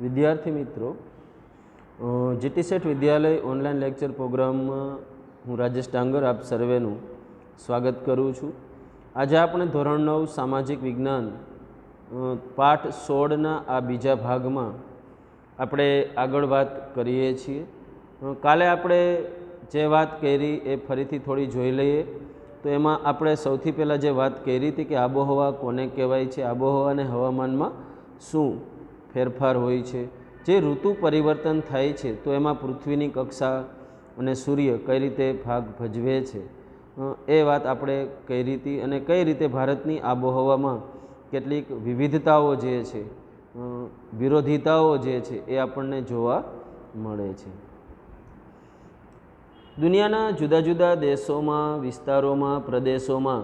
વિદ્યાર્થી મિત્રો જીટીસેટ વિદ્યાલય online lecture પ્રોગ્રામમાં હું રાજેશ ડાંગર આપ સર્વેનું સ્વાગત કરું છું. આજે આપણે ધોરણ નવ, સામાજિક વિજ્ઞાન પાઠ સોળના આ બીજા ભાગમાં આપણે આગળ વાત કરીએ છીએ. કાલે આપણે જે વાત કરી એ ફરીથી થોડી જોઈ લઈએ. તો એમાં આપણે સૌથી પહેલાં જે વાત કરી હતી કે આબોહવા કોને કહેવાય છે, આબોહવા અને હવામાનમાં શું? ફેરફાર હોય છે. જે ઋતુ પરિવર્તન થાય છે, તો એમાં પૃથ્વીની કક્ષા અને સૂર્ય કઈ રીતે ભાગ ભજવે છે? એ વાત આપણે કઈ રીતે અને કઈ રીતે ભારતની આબોહવામાં કેટલીક વિવિધતાઓ જે છે વિરોધિતાઓ જે છે, એ આપણને જોવા મળે છે. દુનિયાના જુદા જુદા દેશોમાં, વિસ્તારોમાં, પ્રદેશોમાં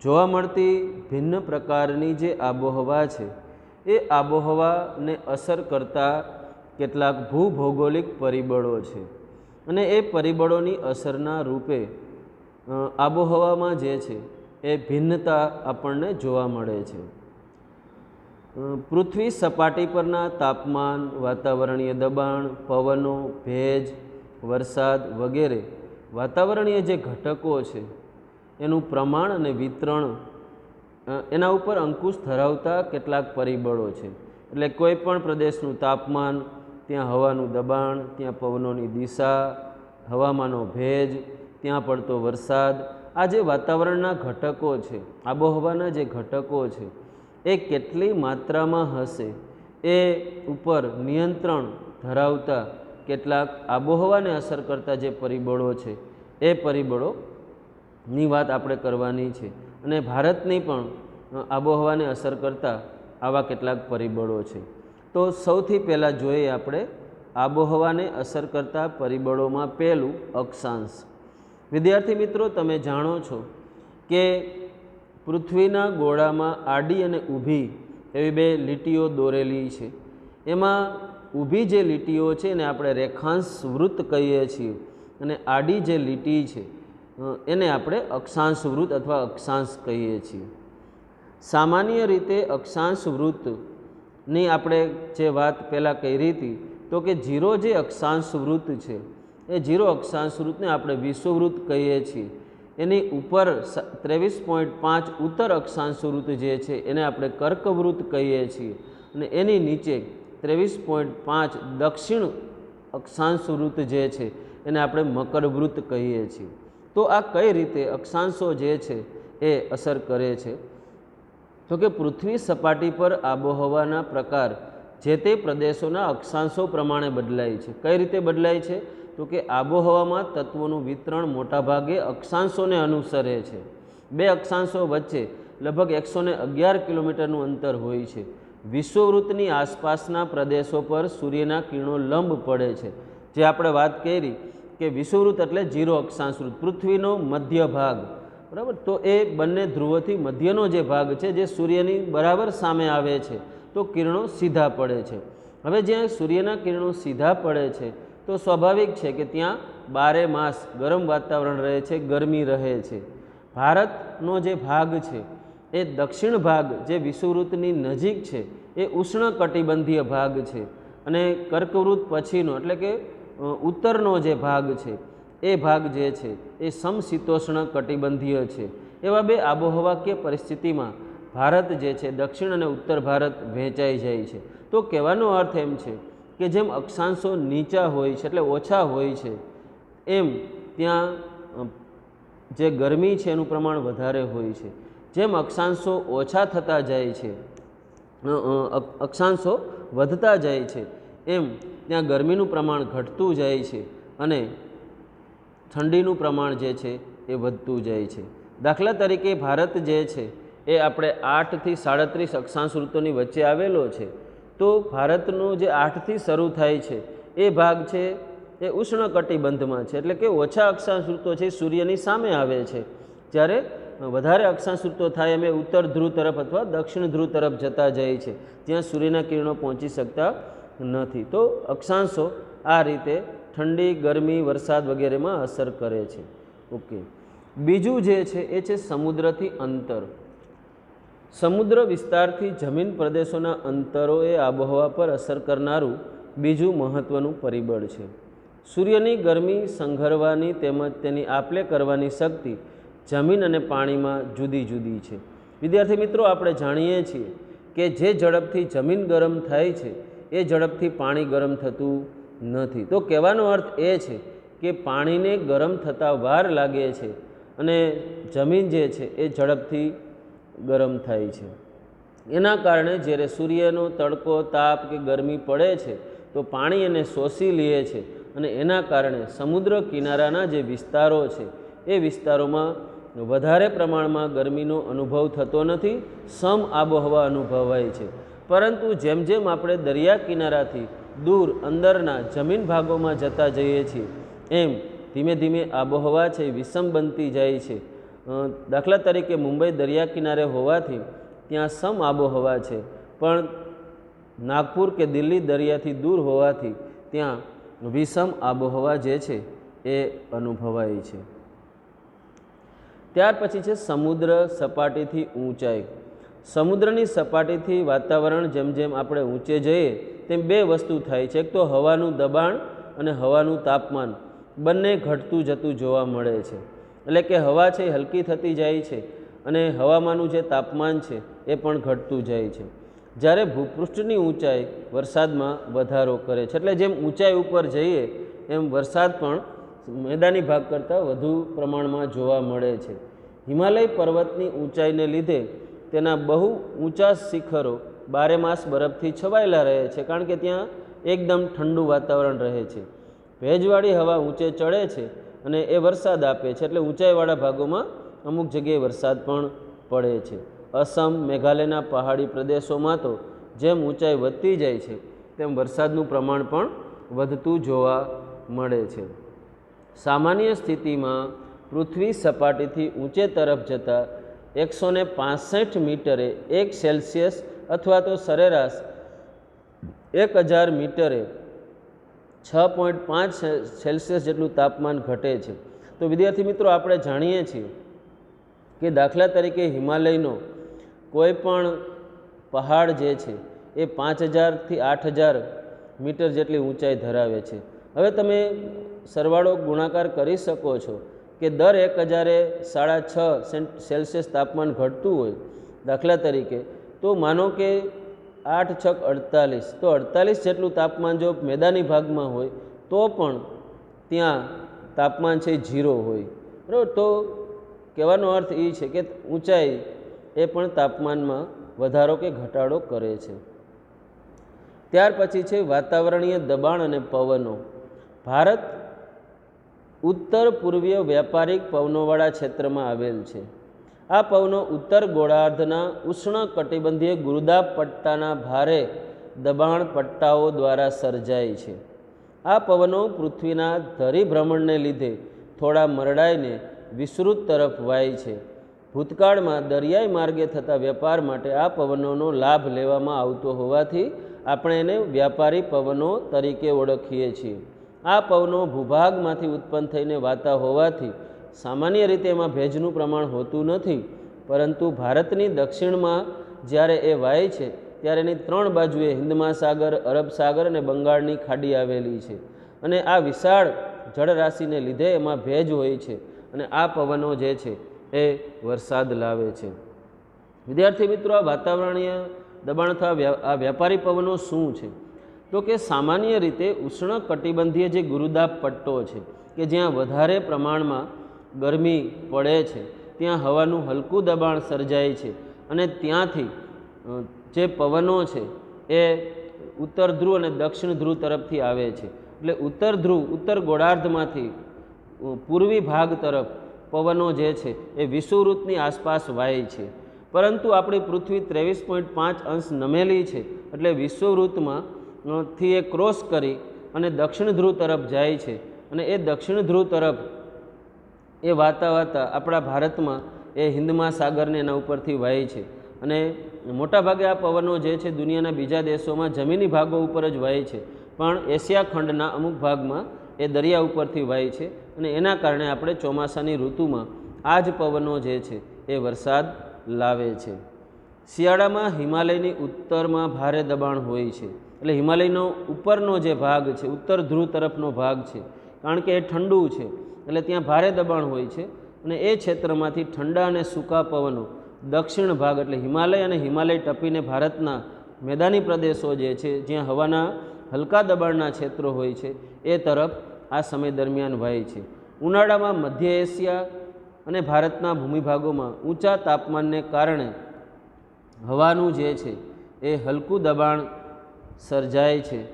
જોવા મળતી ભિન્ન પ્રકારની જે આબોહવા છે એ આબોહવાને અસર કરતા કેટલાક ભૂભૌગોલિક પરિબળો છે. અને એ પરિબળોની અસરના રૂપે આબોહવામાં જે છે, એ ભિન્નતા આપણને જોવા મળે છે. પૃથ્વી સપાટી પરના તાપમાન, વાતાવરણીય દબાણ, પવનો, ભેજ, વરસાદ વગેરે વાતાવરણીય જે ઘટકો છે, એનું પ્રમાણ અને વિતરણ એના ઉપર અંકુશ ધરાવતા કેટલાક પરિબળો છે. એટલે કોઈ પણ પ્રદેશનું તાપમાન, ત્યાં હવાનું દબાણ, ત્યાં પવનોની દિશા હવામાનો ભેજ, ત્યાં પડતો વરસાદ, આ જે વાતાવરણના ઘટકો છે, આબોહવાના જે ઘટકો છે, એ કેટલી માત્રામાં હશે, એ ઉપર નિયંત્રણ ધરાવતા કેટલાક આબોહવાને અસર કરતા જે પરિબળો છે, એ પરિબળોની વાત આપણે કરવાની છે. અને ભારતની પણ આબોહવાને અસર કરતા આવા કેટલાક પરિબળો છે. તો સૌથી પહેલાં જોઈએ આપણે આબોહવાને અસર કરતા પરિબળોમાં પહેલું અક્ષાંશ. વિદ્યાર્થી મિત્રો, તમે જાણો છો કે પૃથ્વીના ગોળામાં આડી અને ઊભી એવી બે લીટીઓ દોરેલી છે. એમાં ઊભી જે લીટીઓ છે એને આપણે રેખાંશ વૃત્ત કહીએ છીએ અને આડી જે લીટી છે એને આપણે અક્ષાંશ વૃત્ત અથવા અક્ષાંશ કહીએ છીએ. સામાન્ય રીતે અક્ષાંશ વૃત્તની આપણે જે વાત પહેલાં કરી હતી, તો કે જીરો જે અક્ષાંશ વૃત્ત છે, એ જીરો અક્ષાંશ વૃત્તને આપણે વિશ્વવૃત્ત કહીએ છીએ. એની ઉપર ત્રેવીસ પોઈન્ટ પાંચ ઉત્તર અક્ષાંશ વૃત્ત જે છે, એને આપણે કર્કવૃત્ત કહીએ છીએ. અને એની નીચે ત્રેવીસ પોઈન્ટ પાંચ દક્ષિણ અક્ષાંશ વૃત્ત જે છે, એને આપણે મકરવૃત્ત કહીએ છીએ. તો આ કઈ રીતે અક્ષાંશો જે છે એ અસર કરે છે? તો કે પૃથ્વી સપાટી પર આબોહવાના પ્રકાર જે તે પ્રદેશોના અક્ષાંશો પ્રમાણે બદલાય છે. કઈ રીતે બદલાય છે? તો કે આબોહવામાં તત્વોનું વિતરણ મોટાભાગે અક્ષાંશોને અનુસરે છે. બે અક્ષાંશો વચ્ચે લગભગ એકસો ને અગિયાર કિલોમીટરનું અંતર હોય છે. વિશ્વવૃત્તની આસપાસના પ્રદેશો પર સૂર્યના કિરણો લંબ પડે છે. જે આપણે વાત કરી કે વિષુવૃત્ત એટલે જીરો અક્ષાંશવૃત્ત પૃથ્વીનો મધ્ય ભાગ. બરાબર? તો એ બંને ધ્રુવોથી મધ્યનો જે ભાગ છે, જે સૂર્યની બરાબર સામે આવે છે, તો કિરણો સીધા પડે છે. હવે જ્યાં સૂર્યના કિરણો સીધા પડે છે, તો સ્વાભાવિક છે કે ત્યાં બારે માસ ગરમ વાતાવરણ રહે છે, ગરમી રહે છે. ભારતનો જે ભાગ છે, એ દક્ષિણ ભાગ જે વિષુવવૃત્તની નજીક છે, એ ઉષ્ણકટિબંધીય ભાગ છે. અને કર્કવૃત્ત પછીનો, એટલે કે ઉત્તરનો જે ભાગ છે, એ ભાગ જે છે, એ સમશીતોષ્ણ કટિબંધીય છે. એવા બે આબોહવા કે પરિસ્થિતિમાં ભારત જે છે, દક્ષિણ અને ઉત્તર ભારત વહેંચાઈ જાય છે. તો કહેવાનો અર્થ એમ છે કે જેમ અક્ષાંશો નીચા હોય છે, એટલે ઓછા હોય છે, એમ ત્યાં જે ગરમી છે એનું પ્રમાણ વધારે હોય છે. જેમ અક્ષાંશો ઓછા થતા જાય છે અક્ષાંશો વધતા જાય છે એમ ત્યાં ગરમીનું પ્રમાણ ઘટતું જાય છે અને ઠંડીનું પ્રમાણ જે છે એ વધતું જાય છે. દાખલા તરીકે ભારત જે છે એ આપણે આઠથી સાડત્રીસ અક્ષાંશ ઋતુની વચ્ચે આવેલો છે. તો ભારતનો જે આઠથી શરૂ થાય છે એ ભાગ છે એ ઉષ્ણકટિબંધમાં છે. એટલે કે ઓછા અક્ષાંશ ઋતુ છે સૂર્યની સામે આવે છે. જ્યારે વધારે અક્ષાંશ ઋતુ થાય એ ઉત્તર ધ્રુવ તરફ અથવા દક્ષિણ ધ્રુવ તરફ જતા જાય છે. ત્યાં સૂર્યના કિરણો પહોંચી શકતા નથી. તો અક્ષાંશો આ રીતે ઠંડી, ગરમી, વરસાદ વગેરેમાં અસર કરે છે. ઓકે બીજું જે છે, એ છે સમુદ્રથી અંતર. સમુદ્ર વિસ્તારથી જમીન પ્રદેશોના અંતરો એ આબોહવા પર અસર કરનારું બીજું મહત્ત્વનું પરિબળ છે. સૂર્યની ગરમી સંઘરવાની તેમજ તેની આપલે કરવાની શક્તિ જમીન અને પાણીમાં જુદી જુદી છે. વિદ્યાર્થી મિત્રો, આપણે જાણીએ છીએ કે જે ઝડપથી જમીન ગરમ થાય છે એ ઝડપથી પાણી ગરમ થતું નથી. તો કહેવાનો અર્થ એ છે કે પાણીને ગરમ થતાં વાર લાગે છે અને જમીન જે છે એ ઝડપથી ગરમ થાય છે. એના કારણે જ્યારે સૂર્યનો તડકો, તાપ કે ગરમી પડે છે, તો પાણી એને શોષી લે છે અને એના કારણે સમુદ્ર કિનારાના જે વિસ્તારો છે, એ વિસ્તારોમાં વધારે પ્રમાણમાં ગરમીનો અનુભવ થતો નથી, સમ આબોહવા અનુભવાય છે. પરંતુ જેમ જેમ આપણે દરિયા કિનારાથી દૂર અંદરના જમીન ભાગોમાં જતા જઈએ છીએ, એમ ધીમે ધીમે આબોહવા છે વિષમ બનતી જાય છે. દાખલા તરીકે મુંબઈ દરિયા કિનારે હોવાથી ત્યાં સમ આબોહવા છે, પણ નાગપુર કે દિલ્હી દરિયાથી દૂર હોવાથી ત્યાં વિષમ આબોહવા જે છે એ અનુભવાય છે. ત્યાર પછી છે સમુદ્ર સપાટીથી ઊંચાઈ. સમુદ્રની સપાટીથી વાતાવરણ જેમ જેમ આપણે ઊંચે જઈએ, તેમ બે વસ્તુ થાય છે. એક તો હવાનું દબાણ અને હવાનું તાપમાન. બંને ઘટતું જતું જોવા મળે છે. એટલે કે હવા છે હલકી થતી જાય છે અને હવામાંનું જે તાપમાન છે એ પણ ઘટતું જાય છે. જ્યારે ભૂપૃષ્ઠની ઊંચાઈ વરસાદમાં વધારો કરે છે. એટલે જેમ ઊંચાઈ ઉપર જઈએ, એમ વરસાદ પણ મેદાની ભાગ કરતાં વધુ પ્રમાણમાં જોવા મળે છે. હિમાલય પર્વતની ઊંચાઈને લીધે તેના બહુ ઊંચા શિખરો બારે માસ બરફથી છવાયેલા રહે છે, કારણ કે ત્યાં એકદમ ઠંડુ વાતાવરણ રહે છે. ભેજવાળી હવા ઊંચે ચડે છે અને એ વરસાદ આપે છે, એટલે ઊંચાઈવાળા ભાગોમાં અમુક જગ્યાએ વરસાદ પણ પડે છે. અસમ, મેઘાલયના પહાડી પ્રદેશોમાં તો જેમ ઊંચાઈ વધતી જાય છે, તેમ વરસાદનું પ્રમાણ પણ વધતું જોવા મળે છે. સામાન્ય સ્થિતિમાં પૃથ્વી સપાટીથી ઊંચે તરફ જતાં એકસો ને પાસઠ મીટરે એક સેલ્સિયસ અથવા તો સરેરાશ એક હજાર મીટરે છ પોઈન્ટ પાંચ સેલ્સિયસ જેટલું તાપમાન ઘટે છે. તો વિદ્યાર્થી મિત્રો, આપણે જાણીએ છીએ કે દાખલા તરીકે હિમાલયનો કોઈ પણ પહાડ જે છે, એ પાંચ હજારથી આઠ હજાર મીટર જેટલી ઊંચાઈ ધરાવે છે. હવે તમે સરવાળો ગુણાકાર કરી શકો છો. કે દર એક હજારે સાડા છ સેલ્સિયસ તાપમાન ઘટતું હોય દાખલા તરીકે, તો માનો કે આઠ છક અડતાલીસ. તો અડતાલીસ જેટલું તાપમાન જો મેદાની ભાગમાં હોય, તો પણ ત્યાં તાપમાન છે ઝીરો હોય. બરાબર? તો કહેવાનો અર્થ એ છે કે ઊંચાઈ એ પણ તાપમાનમાં વધારો કે ઘટાડો કરે છે. ત્યાર પછી છે વાતાવરણીય દબાણ અને પવનો. ભારત ઉત્તર પૂર્વીય વ્યાપારિક પવનોવાળા ક્ષેત્રમાં આવેલ છે. આ પવનો ઉત્તર ગોળાર્ધના ઉષ્ણ કટિબંધીય ગુરુદાબ પટ્ટાના ભારે દબાણ પટ્ટાઓ દ્વારા સર્જાય છે. આ પવનો પૃથ્વીના ધરીભ્રમણને લીધે થોડા મરડાઈને વિસ્તૃત તરફ વાય છે. ભૂતકાળમાં દરિયાઈ માર્ગે થતા વેપાર માટે આ પવનોનો લાભ લેવામાં આવતો હોવાથી આપણે એને વ્યાપારી પવનો તરીકે ઓળખીએ છીએ. આ પવનો ભૂભાગમાંથી ઉત્પન્ન થઈને વાતા હોવાથી સામાન્ય રીતે એમાં ભેજનું પ્રમાણ હોતું નથી, પરંતુ ભારતની દક્ષિણમાં જ્યારે એ વાય છે, ત્યારે એની ત્રણ બાજુએ હિન્દ મહાસાગર અરબ સાગર અને બંગાળની ખાડી આવેલી છે. અને આ વિશાળ જળરાશિને લીધે એમાં ભેજ હોય છે અને આ પવનો જે છે એ વરસાદ લાવે છે. વિદ્યાર્થી મિત્રો, આ વાતાવરણીય દબાણ આ વ્યાપારી પવનો શું છે? તો કે સામાન્ય રીતે ઉષ્ણ કટિબંધીય જે ગુરુદાબ પટ્ટો છે કે જ્યાં વધારે પ્રમાણમાં ગરમી પડે છે ત્યાં હવાનું હલકું દબાણ સર્જાય છે અને ત્યાંથી જે પવનો છે એ ઉત્તર ધ્રુવ અને દક્ષિણ ધ્રુવ તરફથી આવે છે. એટલે ઉત્તર ધ્રુવ ઉત્તર ગોળાર્ધમાંથી પૂર્વી ભાગ તરફ પવનો જે છે એ વિષુવવૃત્તની આસપાસ વાય છે. પરંતુ આપણી પૃથ્વી ત્રેવીસ પોઈન્ટ પાંચ અંશ નમેલી છે એટલે વિષુવવૃત્તમાં અ, થી એ ક્રોસ કરી અને દક્ષિણ ધ્રુવ તરફ જાય છે. અને એ દક્ષિણ ધ્રુવ તરફ એ વાતા વાતા આપણા ભારતમાં એ હિન્દ મહાસાગરને એના ઉપરથી વહે છે. અને મોટાભાગે આ પવનો જે છે દુનિયાના બીજા દેશોમાં જમીની ભાગો ઉપર જ વહે છે. પણ એશિયા ખંડના અમુક ભાગમાં એ દરિયા ઉપરથી વહે છે. અને એના કારણે આપણે ચોમાસાની ઋતુમાં આ જ પવનો જે છે એ વરસાદ લાવે છે. શિયાળામાં હિમાલયની ઉત્તરમાં ભારે દબાણ હોય છે. એટલે હિમાલયનો ઉપરનો જે ભાગ છે, ઉત્તર ધ્રુવ તરફનો ભાગ છે, કારણ કે એ ઠંડુ છે, એટલે ત્યાં ભારે દબાણ હોય છે અને એ ક્ષેત્રમાંથી ઠંડા અને સૂકા પવનો દક્ષિણ ભાગ એટલે હિમાલય અને હિમાલય ટપીને ભારતના મેદાની પ્રદેશો જે છે, જ્યાં હવાના હલકા દબાણના ક્ષેત્રો હોય છે, એ તરફ આ સમય દરમિયાન વહે છે. ઉનાળામાં મધ્ય એશિયા અને ભારતના ભૂમિભાગોમાં ઊંચા તાપમાનને કારણે હવાનું જે છે, એ હલકું દબાણ સર્જાય છે.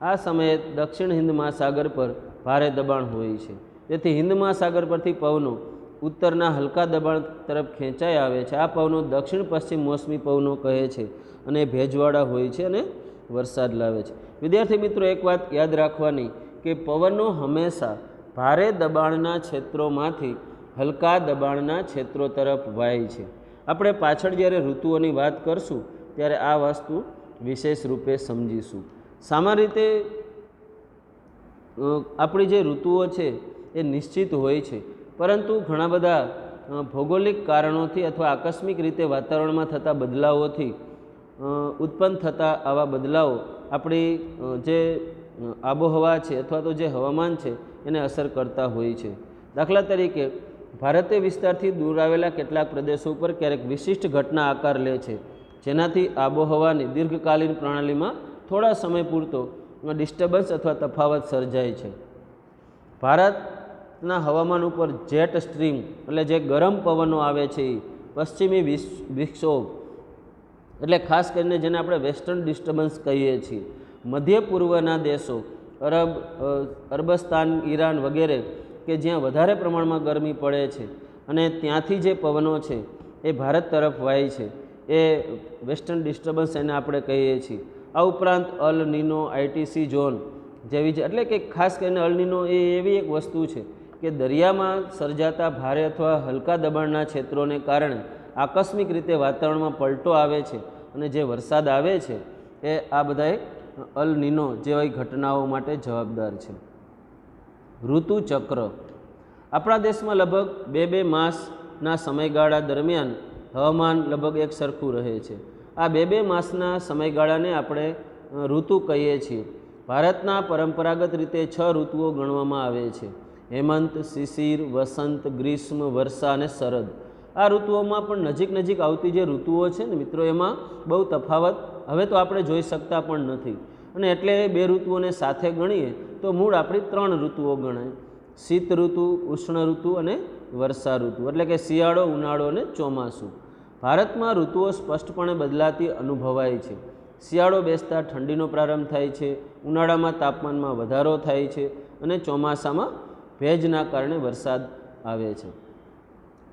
આ સમયે દક્ષિણ હિન્દ મહાસાગર પર ભારે દબાણ હોય છે. તેથી હિન્દ મહાસાગર પરથી પવનો ઉત્તરના હલકા દબાણ તરફ ખેંચાઈ આવે છે. આ પવનો દક્ષિણ પશ્ચિમ મોસમી પવનો કહે છે અને ભેજવાળા હોય છે અને વરસાદ લાવે છે. વિદ્યાર્થી મિત્રો, એક વાત યાદ રાખવાની કે પવનો હંમેશા ભારે દબાણના ક્ષેત્રોમાંથી હલકા દબાણના ક્ષેત્રો તરફ વાય છે. આપણે પાછળ જ્યારે ઋતુઓની વાત કરશું, ત્યારે આ વસ્તુ વિશેષ રૂપે સમજીશું. સામાન્ય રીતે આપણી જે ઋતુઓ છે એ નિશ્ચિત હોય છે, પરંતુ ઘણા બધા ભૌગોલિક કારણોથી અથવા આકસ્મિક રીતે વાતાવરણમાં થતા બદલાવોથી ઉત્પન્ન થતા આવા બદલાવો આપણી જે આબોહવા છે અથવા તો જે હવામાન છે એને અસર કરતા હોય છે. દાખલા તરીકે ભારતીય વિસ્તારથી દૂર આવેલા કેટલાક પ્રદેશો ઉપર ક્યારેક વિશિષ્ટ ઘટના આકાર લે છે. જેનાથી આબોહવાની દીર્ઘકાલીન પ્રણાલીમાં થોડા સમય પૂરતો ડિસ્ટર્બન્સ અથવા તફાવત સર્જાય છે. ભારતના હવામાન ઉપર જેટ સ્ટ્રીમ એટલે જે ગરમ પવનો આવે છે એ પશ્ચિમી વિક્ષોભ એટલે ખાસ કરીને જેને આપણે વેસ્ટર્ન ડિસ્ટર્બન્સ કહીએ છીએ. મધ્ય પૂર્વના દેશો, અરબ અરબસ્તાન, ઈરાન વગેરે કે જ્યાં વધારે પ્રમાણમાં ગરમી પડે છે અને ત્યાંથી જે પવનો છે એ ભારત તરફ વાય છે. એ વેસ્ટર્ન ડિસ્ટર્બન્સ એને આપણે કહીએ છીએ. આ ઉપરાંત અલ નીનો આઈટીસી ઝોન જેવી જ એટલે કે ખાસ કરીને અલ નીનો એ એવી એક વસ્તુ છે કે દરિયામાં સર્જાતા ભારે અથવા હલકા દબાણના ક્ષેત્રોને કારણે આકસ્મિક રીતે વાતાવરણમાં પલટો આવે છે અને જે વરસાદ આવે છે એ આ બધાએ અલ નીનો જેવી ઘટનાઓ માટે જવાબદાર છે. ઋતુચક્ર. આપણા દેશમાં લગભગ બે બે માસના સમયગાળા દરમિયાન હવામાન લગભગ એક સરખું રહે છે. આ બે બે માસના સમયગાળાને આપણે ઋતુ કહીએ છીએ. ભારતના પરંપરાગત રીતે છ ઋતુઓ ગણવામાં આવે છે. હેમંત, શિશિર, વસંત, ગ્રીષ્મ, વર્ષા અને શરદ. આ ઋતુઓમાં પણ નજીક નજીક આવતી જે ઋતુઓ છે ને મિત્રો, એમાં બહુ તફાવત હવે તો આપણે જોઈ શકતા પણ નથી. અને એટલે બે ઋતુઓને સાથે ગણીએ તો મૂળ આપણી ત્રણ ઋતુઓ ગણાય. શીત ઋતુ, ઉષ્ણ ઋતુ અને વર્ષા ઋતુ, એટલે કે શિયાળો, ઉનાળો અને ચોમાસું. ભારતમાં ઋતુઓ સ્પષ્ટપણે બદલાતી અનુભવાય છે. શિયાળો બેસતા ઠંડીનો પ્રારંભ થાય છે, ઉનાળામાં તાપમાનમાં વધારો થાય છે અને ચોમાસામાં ભેજના કારણે વરસાદ આવે છે.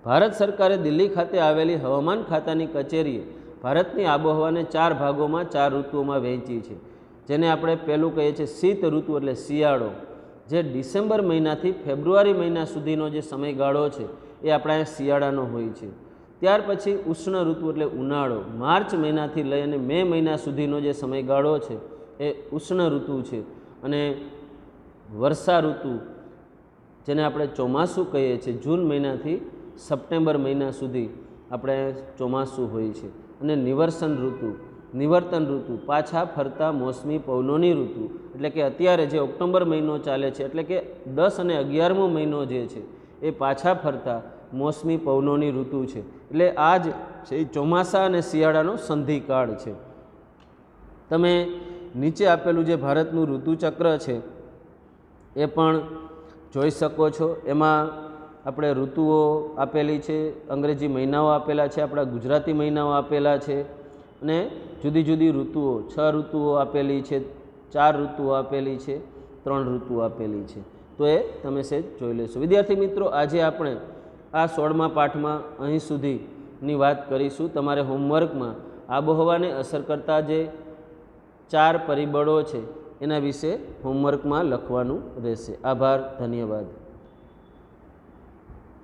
ભારત સરકારે દિલ્હી ખાતે આવેલી હવામાન ખાતાની કચેરીએ ભારતની આબોહવાને ચાર ભાગોમાં ચાર ઋતુઓમાં વહેંચી છે. જેને આપણે પહેલું કહીએ છીએ શીત ઋતુ, એટલે શિયાળો. જે ડિસેમ્બર મહિનાથી ફેબ્રુઆરી મહિના સુધીનો જે સમયગાળો છે, એ આપણા શિયાળાનો હોય છે. ત્યાર પછી ઉષ્ણ ઋતુ એટલે ઉનાળો. માર્ચ મહિનાથી લઈ અને મે મહિના સુધીનો જે સમયગાળો છે, એ ઉષ્ણ ઋતુ છે. અને વર્ષા ઋતુ, જેને આપણે ચોમાસું કહીએ છીએ, જૂન મહિનાથી સપ્ટેમ્બર મહિના સુધી આપણે ચોમાસું હોય છે. અને નિવર્સન ઋતુ નિવર્તન ઋતુ, પાછા ફરતા મોસમી પવનોની ઋતુ. એટલે કે અત્યારે જે ઓક્ટોબર મહિનો ચાલે છે, એટલે કે દસ અને અગિયારમો મહિનો જે છે, એ પાછા ફરતા મોસમી પવનોની ઋતુ છે. એટલે આ જ છે એ ચોમાસા અને શિયાળાનો સંધિકાળ છે. તમે નીચે આપેલું જે ભારતનું ઋતુચક્ર છે, એ પણ જોઈ શકો છો. એમાં આપણે ઋતુઓ આપેલી છે, અંગ્રેજી મહિનાઓ આપેલા છે, આપણા ગુજરાતી મહિનાઓ આપેલા છે અને જુદી જુદી ઋતુઓ, છ ઋતુઓ આપેલી છે, ચાર ઋતુઓ આપેલી છે, ત્રણ ઋતુઓ આપેલી છે. તો એ તમે સેજ જોઈ લેશો. વિદ્યાર્થી મિત્રો, આજે આપણે આ સોળમા પાઠમાં અહીં સુધીની વાત કરીશું. તમારે હોમવર્કમાં આબોહવાને અસર કરતા જે ચાર પરિબળો છે, એના વિશે હોમવર્કમાં લખવાનું રહેશે. આભાર, ધન્યવાદ.